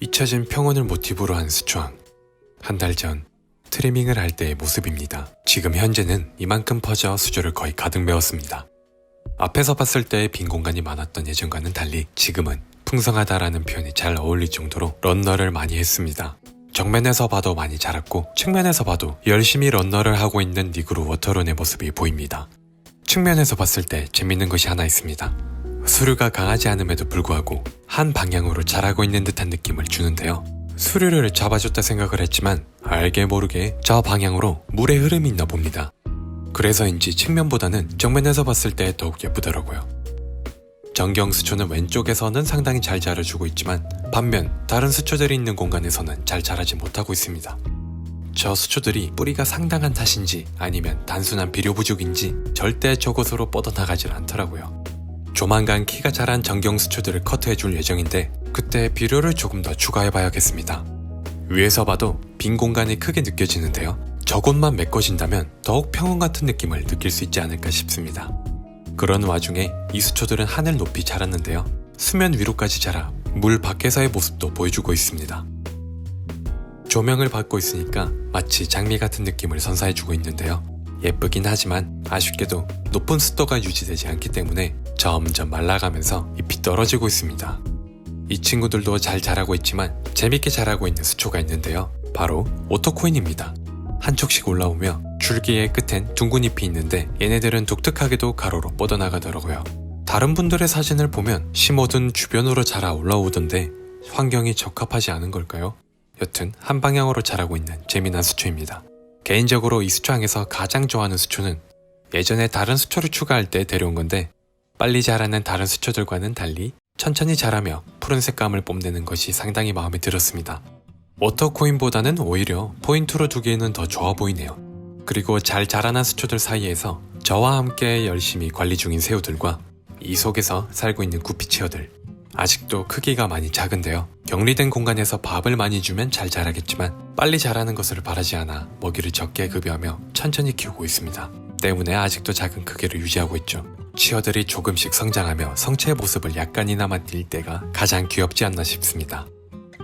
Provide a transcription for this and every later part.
잊혀진 평온을 모티브로 한 수초왕. 한달 전 트리밍을 할 때의 모습입니다. 지금 현재는 이만큼 퍼져 수조를 거의 가득 메웠습니다. 앞에서 봤을 때빈 공간이 많았던 예전과는 달리 지금은 풍성하다라는 표현이 잘 어울릴 정도로 런너를 많이 했습니다. 정면에서 봐도 많이 자랐고 측면에서 봐도 열심히 런너를 하고 있는 니그루 워터론의 모습이 보입니다. 측면에서 봤을 때 재밌는 것이 하나 있습니다. 수류가 강하지 않음에도 불구하고 한 방향으로 자라고 있는 듯한 느낌을 주는데요. 수류를 잡아줬다 생각을 했지만 알게 모르게 저 방향으로 물의 흐름이 있나 봅니다. 그래서인지 측면보다는 정면에서 봤을 때 더욱 예쁘더라고요. 정경 수초는 왼쪽에서는 상당히 잘 자라주고 있지만 반면 다른 수초들이 있는 공간에서는 잘 자라지 못하고 있습니다. 저 수초들이 뿌리가 상당한 탓인지 아니면 단순한 비료 부족인지 절대 저곳으로 뻗어나가질 않더라고요. 조만간 키가 자란 정경 수초들을 커트해줄 예정인데 그때 비료를 조금 더 추가해봐야겠습니다. 위에서 봐도 빈 공간이 크게 느껴지는데요. 저곳만 메꿔진다면 더욱 평온 같은 느낌을 느낄 수 있지 않을까 싶습니다. 그런 와중에 이 수초들은 하늘 높이 자랐는데요. 수면 위로까지 자라 물 밖에서의 모습도 보여주고 있습니다. 조명을 받고 있으니까 마치 장미 같은 느낌을 선사해주고 있는데요. 예쁘긴 하지만 아쉽게도 높은 습도가 유지되지 않기 때문에 점점 말라가면서 잎이 떨어지고 있습니다. 이 친구들도 잘 자라고 있지만 재밌게 자라고 있는 수초가 있는데요. 바로 오토코인입니다. 한쪽씩 올라오며 줄기의 끝엔 둥근 잎이 있는데 얘네들은 독특하게도 가로로 뻗어나가더라고요. 다른 분들의 사진을 보면 심어둔 주변으로 자라 올라오던데 환경이 적합하지 않은 걸까요? 여튼 한 방향으로 자라고 있는 재미난 수초입니다. 개인적으로 이 수초항에서 가장 좋아하는 수초는 예전에 다른 수초를 추가할 때 데려온 건데 빨리 자라는 다른 수초들과는 달리 천천히 자라며 푸른 색감을 뽐내는 것이 상당히 마음에 들었습니다. 워터코인보다는 오히려 포인트로 두기에는 더 좋아 보이네요. 그리고 잘 자라난 수초들 사이에서 저와 함께 열심히 관리 중인 새우들과 이 속에서 살고 있는 구피치어들 아직도 크기가 많이 작은데요. 격리된 공간에서 밥을 많이 주면 잘 자라겠지만 빨리 자라는 것을 바라지 않아 먹이를 적게 급여하며 천천히 키우고 있습니다. 때문에 아직도 작은 크기를 유지하고 있죠. 치어들이 조금씩 성장하며 성체의 모습을 약간이나마 띌 때가 가장 귀엽지 않나 싶습니다.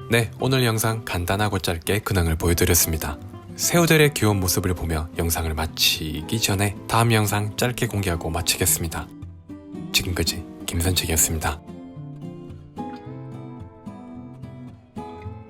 네, 오늘 영상 간단하고 짧게 근황을 보여드렸습니다. 새우들의 귀여운 모습을 보며 영상을 마치기 전에 다음 영상 짧게 공개하고 마치겠습니다. 지금까지 김선책이었습니다.